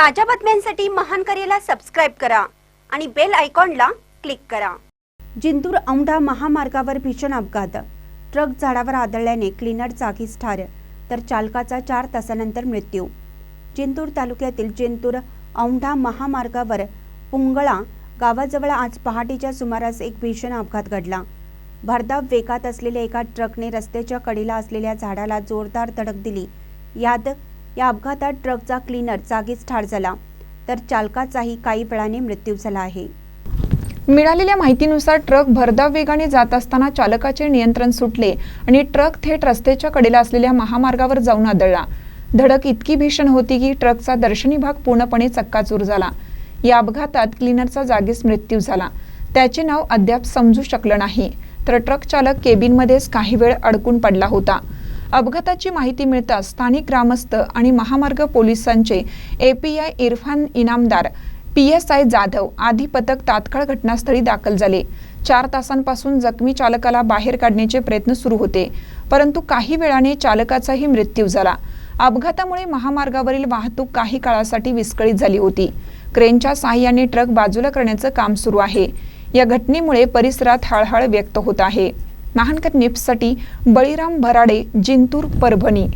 ताज्या बातम्यांसाठी महान करेला सबस्क्राईब करा आणि बेल आयकॉनला क्लिक करा. जिंतूर औंढा महामार्गावर भीषण अपघात. ट्रक झाडावर आदळल्याने क्लीनर जागीच ठार तर चालकाचा चार तासानंतर मृत्यू. जिंतूर तालुक्यातील जिंतूर औंढा महामार्गावर पुंगळा गावाजवळ आज पहाटेच्या सुमारास एक भीषण अपघात घडला. भरधाव वेगात असलेल्या एका ट्रकने रस्त्याच्या कडीला असलेल्या झाडाला जोरदार धडक दिली. यात या अपघातात ट्रकचा क्लीनर जागीच ठार झाला तर चालकाचाही काही वेळाने मृत्यू झाला आहे. मिळालेल्या माहितीनुसार ट्रक भरधाव वेगाने जात असताना चालकाचे नियंत्रण सुटले आणि ट्रक थेट रस्त्याच्या कडेला असलेल्या महामार्गावर जाऊन आदळला. धडक इतकी भीषण होती की ट्रकचा दर्शनी भाग पूर्णपणे चक्काचूर झाला. या अपघातात क्लीनरचा जागीच मृत्यू झाला. त्याचे नाव अद्याप समजू शकलं नाही. तर ट्रक चालक केबिनमध्येच काही वेळ अडकून पडला होता. अपघाताची माहिती मिळताच स्थानिक ग्रामस्थ आणि महामार्ग पोलिसांचे API Irfan Inamdar P S I Jadhav आदी पथक तात्काळ घटनास्थळी दाखल झाले. चार तासांपासून जखमी चालकाला बाहेर काढण्याचे प्रयत्न सुरू होते परंतु काही वेळाने चालकाचाही मृत्यू झाला. अपघातामुळे महामार्गावरील वाहतूक काही काळासाठी विस्कळीत झाली होती. क्रेनच्या सहाय्याने ट्रक बाजूला करण्याचं काम सुरू आहे. या घटनेमुळे परिसरात हळहळ व्यक्त होत आहे. महानकर निप्ससाठी बळीराम भराडे जिंतूर परभणी